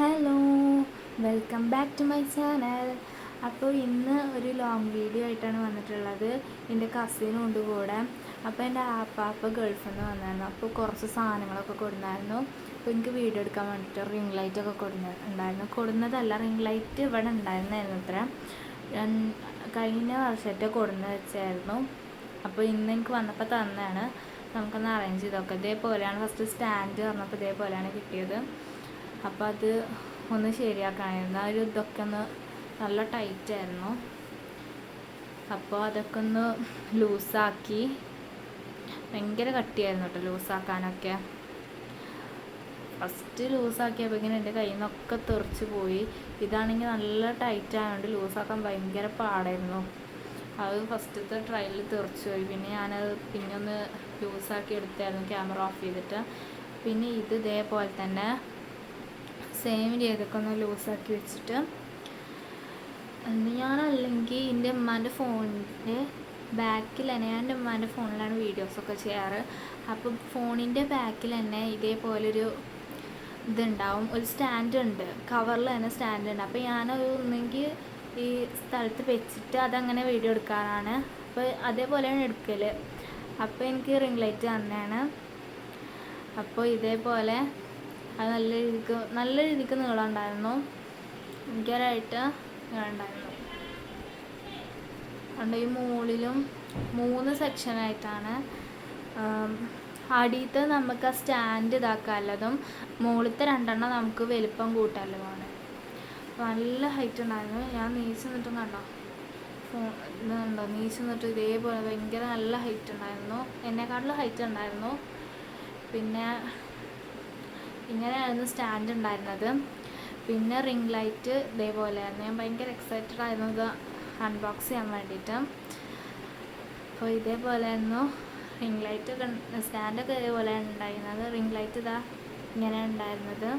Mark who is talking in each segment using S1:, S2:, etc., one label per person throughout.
S1: Hello welcome back to my channel. അപ്പോൾ ഇന്ന് ഒരു ലോങ് വീഡിയോ ആയിട്ടാണ് വന്നിട്ടുള്ളത്. എന്റെ കസിനും ഉണ്ട് കൂടെ. അപ്പോൾ എന്റെ ആപ്പാപ്പ നിന്ന് വന്നായിരുന്നു. അപ്പോൾ കുറച്ച് സാധനങ്ങളൊക്കെ കൊടുന്നായിരുന്നു. അപ്പോൾ എനിക്ക് വീഡിയോ എടുക്കാൻ വേണ്ടിയിട്ട് റിംഗ് ലൈറ്റ് ഒക്കെ കൊടുന്ന ഉണ്ടായിരുന്നു. കൊടുന്നതല്ല റിംഗ് ലൈറ്റ് ഇവിടെ ഉണ്ടായിരുന്നായിരുന്നു രൺ- കഴിഞ്ഞ വർഷത്തെ കൊടുന്ന് വെച്ചായിരുന്നു. അപ്പോൾ ഇന്ന് എനിക്ക് വന്നപ്പോൾ തന്നെയാണ് നമുക്കൊന്ന് അറേഞ്ച് ചെയ്തൊക്കെ ഇതേപോലെയാണ് ഫസ്റ്റ് സ്റ്റാൻഡ് വന്നപ്പോൾ ഇതേപോലെയാണ് കിട്ടിയത്. അപ്പോൾ അത് ഒന്ന് ശരിയാക്കാനായിരുന്നു ആ ഒരു ഇതൊക്കെ ഒന്ന് നല്ല ടൈറ്റായിരുന്നു അപ്പോൾ അതൊക്കെ ഒന്ന് ലൂസാക്കി ഭയങ്കര കട്ടിയായിരുന്നു കേട്ടോ ലൂസാക്കാനൊക്കെ ഫസ്റ്റ് ലൂസാക്കിയപ്പോൾ ഇങ്ങനെ എന്റെ കയ്യിൽ നിന്നൊക്കെ തെറിച്ച് പോയി. ഇതാണെങ്കിൽ നല്ല ടൈറ്റ് ആയതുകൊണ്ട് ലൂസാക്കാൻ ഭയങ്കര പാടായിരുന്നു. അത് ഫസ്റ്റത്തെ ട്രയലിൽ തെറിച്ച് പോയി. പിന്നെ ഞാനത് പിന്നെ ഒന്ന് ലൂസാക്കി എടുത്തായിരുന്നു ക്യാമറ ഓഫ് ചെയ്തിട്ട്. പിന്നെ ഇത് ഇതേപോലെ തന്നെ സെയിം ചെയ്തൊക്കെ ഒന്ന് ലൂസാക്കി വെച്ചിട്ട്. ഞാനല്ലെങ്കിൽ എന്റെ ഉമ്മാന്റെ ഫോണിന്റെ ബാക്കിൽ തന്നെ ഞാൻ എന്റെ ഉമ്മാന്റെ ഫോണിലാണ് വീഡിയോസൊക്കെ ചെയ്യാറ്. അപ്പം ഫോണിന്റെ ബാക്കിൽ തന്നെ ഇതേപോലൊരു ഇതുണ്ടാവും. ഒരു സ്റ്റാൻഡ് ഉണ്ട് കവറിൽ തന്നെ സ്റ്റാൻഡ് ഉണ്ട് അപ്പോൾ ഞാനത് ഒന്നെങ്കിൽ ഈ സ്ഥലത്ത് വെച്ചിട്ട് അതങ്ങനെ വീഡിയോ എടുക്കാറാണ്. അപ്പോൾ അതേപോലെയാണ് എടുക്കൽ അപ്പോൾ എനിക്ക് റിംഗ് ലൈറ്റ് തന്നെയാണ്. അപ്പോൾ ഇതേപോലെ അത് നല്ല രീതിക്ക് നല്ല രീതിക്ക് നീളം ഉണ്ടായിരുന്നു ഭയങ്കരമായിട്ട് നീളം ഉണ്ടായിരുന്നു അതുകൊണ്ട് ഈ മുകളിലും മൂന്ന് സെക്ഷനായിട്ടാണ് അടിയത്തെ നമുക്ക് ആ സ്റ്റാൻഡ് ഇതാക്കാനുള്ളതും മുകളിലത്തെ രണ്ടെണ്ണം നമുക്ക് വലിപ്പം കൂട്ടാനുള്ളതുമാണ് നല്ല ഹൈറ്റ് ഉണ്ടായിരുന്നു. ഞാൻ നീച്ച് നിന്നിട്ടും കണ്ടോ? ഫോൺ ഇതുണ്ടോ നീച്ച് നിന്നിട്ട് ഇതേപോലെ ഭയങ്കര നല്ല ഹൈറ്റ് ഉണ്ടായിരുന്നു. എന്നെക്കാട്ടിലും ഹൈറ്റ് ഉണ്ടായിരുന്നു. പിന്നെ ഇങ്ങനെയായിരുന്നു സ്റ്റാൻഡ് ഉണ്ടായിരുന്നത്. പിന്നെ റിംഗ് ലൈറ്റ് ഇതേപോലെയായിരുന്നു ഞാൻ ഭയങ്കര എക്സൈറ്റഡ് ആയിരുന്നു ഇത് അൺബോക്സ് ചെയ്യാൻ വേണ്ടിയിട്ട്. അപ്പോൾ ഇതേപോലെയായിരുന്നു റിംഗ് ലൈറ്റ് സ്റ്റാൻഡൊക്കെ ഇതേപോലെയാണ് ഉണ്ടായിരുന്നത്. റിംഗ് ലൈറ്റ് ഇതാ ഇങ്ങനെയാണ് ഉണ്ടായിരുന്നത്.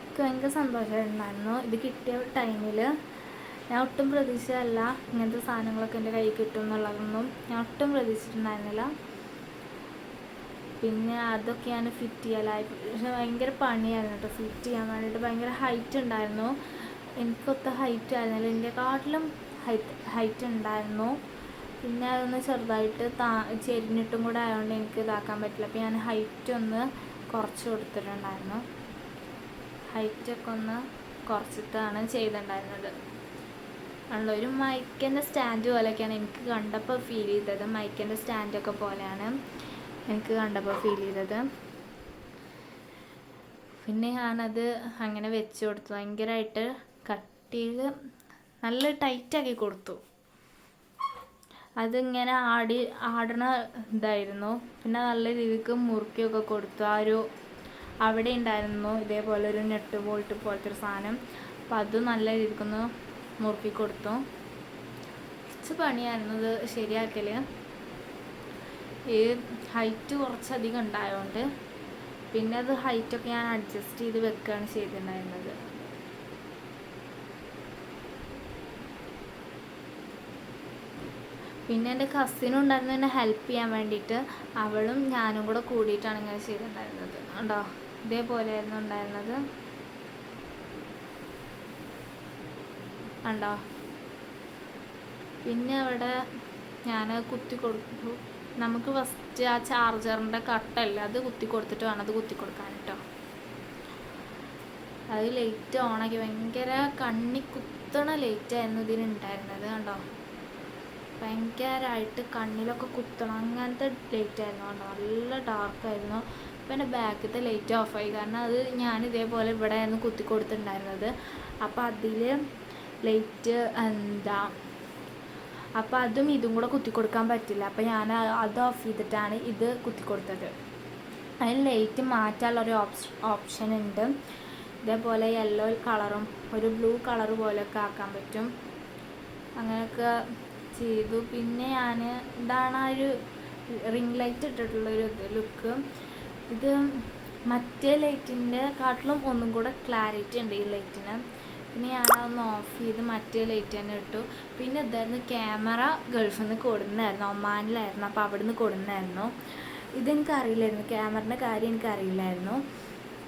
S1: എനിക്ക് ഭയങ്കര സന്തോഷമായിട്ടുണ്ടായിരുന്നു ഇത് കിട്ടിയ ടൈമിൽ ഞാൻ ഒട്ടും പ്രതീക്ഷിച്ചതല്ല ഇങ്ങനത്തെ സാധനങ്ങളൊക്കെ എന്റെ കയ്യിൽ കിട്ടും എന്നുള്ളതൊന്നും. ഞാൻ ഒട്ടും പ്രതീക്ഷിച്ചിട്ടുണ്ടായിരുന്നില്ല. പിന്നെ അതൊക്കെയാണ് ഫിറ്റ് ലൈഫ് പക്ഷെ ഭയങ്കര പണിയായിരുന്നു കേട്ടോ. ഫിറ്റ് ചെയ്യാൻ വേണ്ടിയിട്ട് ഭയങ്കര ഹൈറ്റ് ഉണ്ടായിരുന്നു. എനിക്കൊത്ത ഹൈറ്റ് ആയിരുന്നില്ല എന്റെ കാട്ടിലും ഹൈറ്റ് ഹൈറ്റ് ഉണ്ടായിരുന്നു. പിന്നെ അതൊന്ന് ചെറുതായിട്ട് താ ചെരിഞ്ഞിട്ടും കൂടെ ആയതുകൊണ്ട് എനിക്ക് ഇതാക്കാൻ പറ്റില്ല. അപ്പോൾ ഞാൻ ഹൈറ്റ് ഒന്ന് കുറച്ച് കൊടുത്തിട്ടുണ്ടായിരുന്നു. ഹൈറ്റൊക്കെ ഒന്ന് കുറച്ചിട്ടാണ് ചെയ്തിട്ടുണ്ടായിരുന്നത്. ആണല്ലോ ഒരു മൈക്കിന്റെ സ്റ്റാൻഡ് പോലെയൊക്കെയാണ് എനിക്ക് കണ്ടപ്പോൾ ഫീൽ ചെയ്തത്. മൈക്കിന്റെ സ്റ്റാൻഡൊക്കെ പോലെയാണ്. എനിക്ക് കണ്ടപ്പോൾ ഫീൽ ചെയ്തത്. പിന്നെ ഞാനത് അങ്ങനെ വെച്ച് കൊടുത്തു. ഭയങ്കരമായിട്ട് കട്ടിയിൽ നല്ല ടൈറ്റാക്കി കൊടുത്തു. അതിങ്ങനെ ആടി ആടണ ഇതായിരുന്നു. പിന്നെ നല്ല രീതിക്ക് മുറുക്കിയൊക്കെ കൊടുത്തു. ആ ഒരു അവിടെ ഉണ്ടായിരുന്നു ഇതേപോലെ ഒരു നെട്ട് ബോൾട്ട് പോലത്തെ ഒരു സാധനം. അപ്പം അത് നല്ല രീതിക്കൊന്ന് മുറുക്കി കൊടുത്തു. കുറച്ച് പണിയായിരുന്നു ഇത് ശരിയാക്കൽ ഈ ഹൈറ്റ് കുറച്ചധികം ഉണ്ടായതുകൊണ്ട് പിന്നെ അത് ഹൈറ്റൊക്കെ ഞാൻ അഡ്ജസ്റ്റ് ചെയ്ത് വെക്കുകയാണ് ചെയ്തിട്ടുണ്ടായിരുന്നത്. പിന്നെ എന്റെ കസിനും ഉണ്ടായിരുന്നു എന്നെ ഹെൽപ്പ് ചെയ്യാൻ വേണ്ടിയിട്ട്. അവളും ഞാനും കൂടെ കൂടിയിട്ടാണ് ഇങ്ങനെ ചെയ്തിട്ടുണ്ടായിരുന്നത്. ഉണ്ടോ ഇതേപോലെയായിരുന്നു ഉണ്ടായിരുന്നത്. ഉണ്ടോ പിന്നെ അവിടെ ഞാൻ കുത്തി കൊടുത്തു. നമുക്ക് ഫസ്റ്റ് ആ ചാർജറിന്റെ കട്ടല്ല അത് കുത്തി കൊടുത്തിട്ട് വേണം അത് കുത്തി കൊടുക്കാൻ കേട്ടോ അത് ലൈറ്റ് ഓണാക്കി. ഭയങ്കര കണ്ണി കുത്തണ ലൈറ്റായിരുന്നു ഇതിനുണ്ടായിരുന്നത് കണ്ടോ? ഭയങ്കരമായിട്ട് കണ്ണിലൊക്കെ കുത്തണം. അങ്ങനത്തെ ലൈറ്റ് ആയിരുന്നു കണ്ടോ? നല്ല ഡാർക്കായിരുന്നു അപ്പം എന്റെ ബാക്കിലത്തെ ലൈറ്റ് ഓഫായി കാരണം അത് ഞാൻ ഇതേപോലെ ഇവിടെ ആയിരുന്നു കുത്തി കൊടുത്തിട്ടുണ്ടായിരുന്നത് അപ്പം അതിൽ ലൈറ്റ് എന്താ അപ്പോൾ അതും ഇതും കൂടെ കുത്തി കൊടുക്കാൻ പറ്റില്ല. അപ്പോൾ ഞാൻ അത് ഓഫ് ചെയ്തിട്ടാണ് ഇത് കുത്തി കൊടുത്തത് അതിന് ലൈറ്റ് മാറ്റാനുള്ളൊരു ഓപ്ഷ ഓപ്ഷൻ ഉണ്ട്. ഇതേപോലെ യെല്ലോ കളറും ഒരു ബ്ലൂ കളർ പോലെയൊക്കെ ആക്കാൻ പറ്റും. അങ്ങനെയൊക്കെ ചെയ്തു. പിന്നെ ഞാൻ ഇതാണ് ആ ഒരു റിംഗ് ലൈറ്റ് ഇട്ടിട്ടുള്ളൊരു ലുക്ക് ഇത് മറ്റേ ലൈറ്റിന്റെ കാട്ടിലും ഒന്നും കൂടെ ക്ലാരിറ്റി ഉണ്ട് ഈ ലൈറ്റിന് പിന്നെ ഞാനതൊന്ന് ഓഫ് ചെയ്ത് മറ്റേ ലൈറ്റ് തന്നെ ഇട്ടു. പിന്നെ ഇതായിരുന്നു ക്യാമറ ഗൾഫിൽ നിന്ന് കൊടുന്നായിരുന്നു ഒമാനിലായിരുന്നു അപ്പോൾ അവിടെ നിന്ന് കൊടുന്നായിരുന്നു. ഇതെനിക്കറിയില്ലായിരുന്നു ക്യാമറേന്റെ കാര്യം എനിക്കറിയില്ലായിരുന്നു.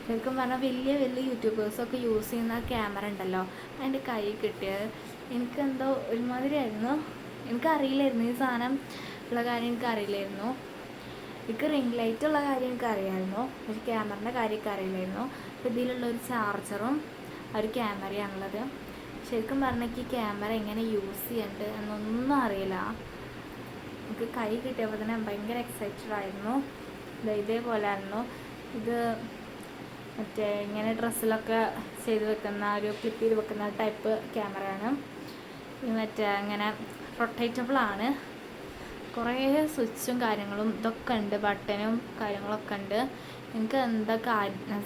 S1: ശരിക്കും പറഞ്ഞാൽ വലിയ വലിയ യൂട്യൂബേഴ്സൊക്കെ യൂസ് ചെയ്യുന്ന ക്യാമറ ഉണ്ടല്ലോ അതിന്റെ കൈ കിട്ടിയത്. എനിക്കെന്തോ ഒരുമാതിരിയായിരുന്നു. എനിക്കറിയില്ലായിരുന്നു ഈ സാധനം ഉള്ള കാര്യം എനിക്കറിയില്ലായിരുന്നു. എനിക്ക് റിംഗ് ലൈറ്റ് ഉള്ള കാര്യം എനിക്കറിയായിരുന്നു പക്ഷെ ക്യാമറേന്റെ കാര്യമൊക്കെ അറിയില്ലായിരുന്നു അപ്പോൾ ഇതിലുള്ള ഒരു ചാർജറും ഒരു ക്യാമറയാണുള്ളത്. ശരിക്കും പറഞ്ഞാൽ ഈ ക്യാമറ എങ്ങനെ യൂസ് ചെയ്യണ്ട് എന്നൊന്നും അറിയില്ല. എനിക്ക് കൈ കിട്ടിയപ്പോൾ തന്നെ ഭയങ്കര എക്സൈറ്റഡ് ആയിരുന്നു. ഇതേപോലെ ആയിരുന്നു ഇത് മറ്റേ ഇങ്ങനെ ഡ്രസ്സിലൊക്കെ ചെയ്ത് വെക്കുന്ന ഒരു ക്ലിപ്പ് ചെയ്ത് വെക്കുന്ന ടൈപ്പ് ക്യാമറയാണ്. മറ്റേ ഇങ്ങനെ റൊട്ടേറ്റബിൾ ആണ്. കുറേ സ്വിച്ചും കാര്യങ്ങളും ഇതൊക്കെ ഉണ്ട് ബട്ടനും കാര്യങ്ങളൊക്കെ ഉണ്ട്. എനിക്ക് എന്താ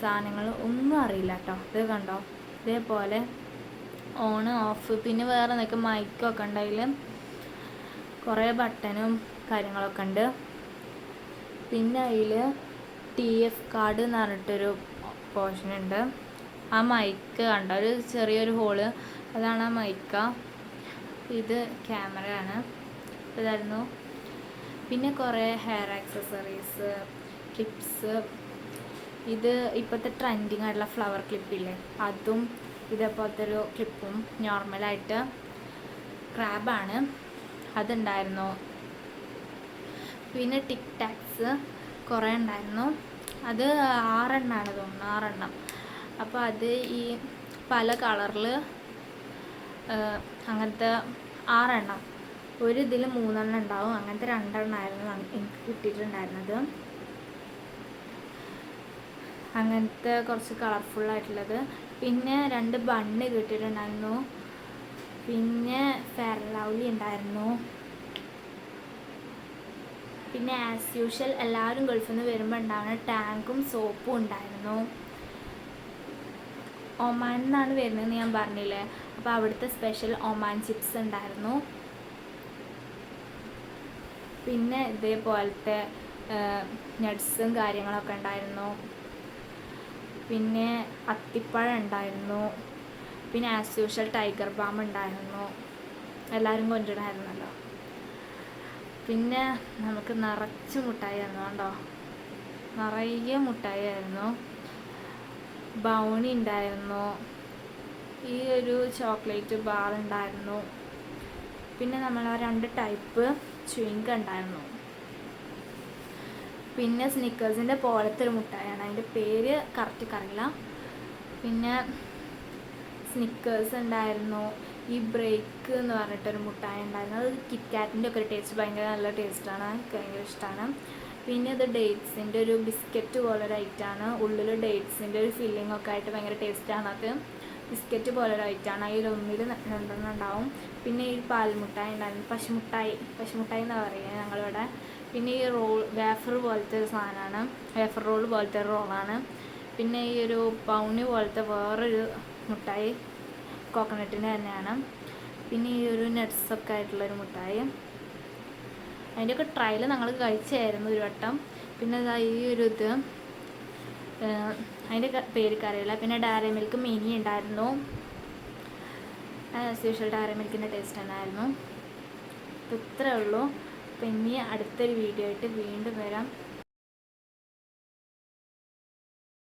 S1: സാധനങ്ങൾ ഒന്നും അറിയില്ല കേട്ടോ ഇത് കണ്ടോ? ഇതേപോലെ ഓൺ ഓഫ് പിന്നെ വേറെ എന്തൊക്കെ മൈക്കൊക്കെ ഉണ്ട് അതിൽ കുറേ ബട്ടനും കാര്യങ്ങളൊക്കെ ഉണ്ട്. പിന്നെ അതിൽ ടി എഫ് കാർഡ് എന്ന് പറഞ്ഞിട്ടൊരു പോർഷൻ ഉണ്ട്. ആ മൈക്ക് കണ്ട? ഒരു ചെറിയൊരു ഹോൾ അതാണ് ആ മൈക്ക ഇത് ക്യാമറയാണ് ഇതായിരുന്നു. പിന്നെ കുറേ ഹെയർ ആക്സസറീസ് ക്ലിപ്സ് ഇത് ഇപ്പോഴത്തെ ട്രെൻഡിങ് ആയിട്ടുള്ള ഫ്ലവർ ക്ലിപ്പില്ലേ അതും ഇതേപോലത്തെ ഒരു ക്ലിപ്പും നോർമലായിട്ട് ക്രാബാണ് അതുണ്ടായിരുന്നു. പിന്നെ ടിക് ടാക്സ് കുറേ ഉണ്ടായിരുന്നു. അത് ആറെണ്ണമാണ് തോന്നുന്നു ആറെണ്ണം. അപ്പോൾ അത് ഈ പല കളറിൽ അങ്ങനത്തെ ആറെണ്ണം. ഒരു ഇതിൽ മൂന്നെണ്ണം ഉണ്ടാവും. അങ്ങനത്തെ രണ്ടെണ്ണമായിരുന്നു എനിക്ക് കിട്ടിയിട്ടുണ്ടായിരുന്നത്. അങ്ങനത്തെ കുറച്ച് കളർഫുൾ ആയിട്ടുള്ളത്. പിന്നെ രണ്ട് ബണ്ണ് കിട്ടിയിട്ടുണ്ടായിരുന്നു പിന്നെ ഫെയർ ഉണ്ടായിരുന്നു. പിന്നെ ആസ് യൂഷ്വൽ എല്ലാവരും ഗൾഫിൽ നിന്ന് വരുമ്പോൾ ഉണ്ടാവുന്ന ടാങ്കും സോപ്പും ഉണ്ടായിരുന്നു. ഒമാൻ നിന്നാണ് വരുന്നതെന്ന് ഞാൻ പറഞ്ഞില്ലേ? അപ്പോൾ അവിടുത്തെ സ്പെഷ്യൽ ഒമാൻ ചിപ്സ് ഉണ്ടായിരുന്നു. പിന്നെ ഇതേപോലത്തെ നട്ട്സും കാര്യങ്ങളൊക്കെ ഉണ്ടായിരുന്നു. പിന്നെ അത്തിപ്പഴം ഉണ്ടായിരുന്നു. പിന്നെ ആസ് യൂഷ്വൽ ടൈഗർ ബാം ഉണ്ടായിരുന്നു. എല്ലാവരും കൊണ്ടിടായിരുന്നല്ലോ. പിന്നെ നമുക്ക് നിറച്ച് മുട്ടായി ആയിരുന്നു കണ്ടോ? നിറയെ മുട്ടായി ആയിരുന്നു. ബൗണി ഉണ്ടായിരുന്നു. ഈ ഒരു ചോക്ലേറ്റ് ബാർ ഉണ്ടായിരുന്നു. പിന്നെ നമ്മൾ ആ രണ്ട് ടൈപ്പ് ചുയിങ്ക ഉണ്ടായിരുന്നു. പിന്നെ സ്നിക്കേഴ്സിന്റെ പോലത്തെ ഒരു മുട്ടായാണ്. അതിന്റെ പേര് കറക്റ്റ് അറിയില്ല പിന്നെ സ്നിക്കേഴ്സ് ഉണ്ടായിരുന്നു ഈ ബ്രേക്ക് എന്ന് പറഞ്ഞിട്ടൊരു മുട്ടായ ഉണ്ടായിരുന്നു അത് കിറ്റ്കാറ്റിന്റെ ഒക്കെ ഒരു ടേസ്റ്റ് ഭയങ്കര നല്ല ടേസ്റ്റാണ് എനിക്ക് ഭയങ്കര ഇഷ്ടമാണ് പിന്നെ ഇത് ഡേറ്റ്സിന്റെ ഒരു ബിസ്ക്കറ്റ് പോലെ ഒരു ഐറ്റാണ് ഉള്ളിൽ ഡേറ്റ്സിന്റെ ഒരു ഫില്ലിംഗ് ഒക്കെ ആയിട്ട് ഭയങ്കര ടേസ്റ്റാണ് അത്. ബിസ്ക്കറ്റ് പോലെ ഒരു ഐറ്റാണ് അതിൽ ഒന്നിൽ രണ്ടെണ്ണം ഉണ്ടാവും. പിന്നെ ഈ പാൽമുട്ടായി ഉണ്ടായിരുന്നു. പശുമുട്ടായി. പശുമുട്ടായി എന്നാണ് പറയുന്നത് ഞങ്ങളിവിടെ. പിന്നെ ഈ റോൾ വേഫർ പോലത്തെ ഒരു സാധനമാണ് വേഫർ റോൾ പോലത്തെ ഒരു റോളാണ്. പിന്നെ ഈ ഒരു പൗണി പോലത്തെ വേറൊരു മുട്ടായി കോക്കനട്ടിന്റെ തന്നെയാണ്. പിന്നെ ഈ ഒരു നട്ട്സൊക്കെ ആയിട്ടുള്ളൊരു മുട്ടായി. അതിന്റെയൊക്കെ ട്രയൽ ഞങ്ങൾ കഴിച്ചായിരുന്നു ഒരു വട്ടം. പിന്നെ ഇതാ ഈ ഒരു ഇത് അതിന്റെ പേരൊക്കെ അറിയില്ല. പിന്നെ ഡയറി മിൽക്ക് മിനി ഉണ്ടായിരുന്നു. ആസ് യൂഷ്വൽ ഡയറി മിൽക്കിന്റെ ടേസ്റ്റ് ഉണ്ടായിരുന്നു ഇത്രയേ ഇത്രേ ഉള്ളൂ. അപ്പം ഇനി അടുത്തൊരു വീഡിയോ ആയിട്ട് വീണ്ടും വരാം.